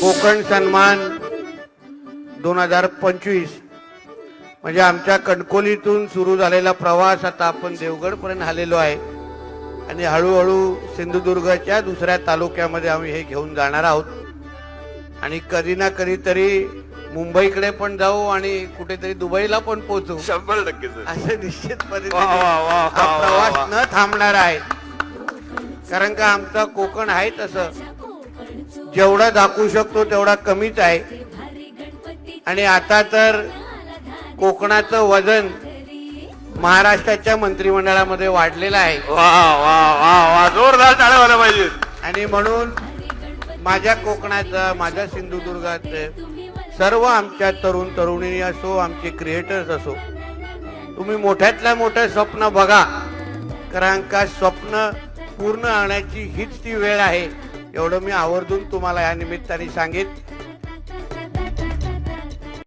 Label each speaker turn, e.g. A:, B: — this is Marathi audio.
A: कोकण सन्मान दोन हजार पंचवीस. म्हणजे आमच्या कणकोलीतून सुरू झालेला प्रवास आता आपण देवगड पर्यंत आलेलो आहे. आणि हळूहळू सिंधुदुर्गच्या दुसऱ्या तालुक्यामध्ये आम्ही हे घेऊन जाणार आहोत. आणि कधी ना कधीतरी मुंबईकडे पण जाऊ आणि कुठेतरी दुबईला पण पोहोचू.
B: शंभर टक्के
A: असे निश्चितपणे प्रवास. न थांबणार आहे. कारण का आमचा कोकण आहे तसं. जेवढा दाखवू शकतो तेवढा कमीच आहे. आणि आता तर कोकणाचं वजन महाराष्ट्राच्या मंत्रिमंडळामध्ये वाढलेलं आहे.
B: वा वा वा वा. जोरदार टाळ्या व्हायला पाहिजे
A: आणि म्हणून माझ्या कोकणाचं माझ्या सिंधुदुर्गाचं सर्व आमच्या तरुण तरुणी असो आमचे क्रिएटर्स असो तुम्ही मोठ्यातल्या मोठं स्वप्न बघा. कारण का स्वप्न पूर्ण आणण्याची हीच ती वेळ आहे. एवढं मी आवर्जून तुम्हाला या निमित्ताने सांगेन.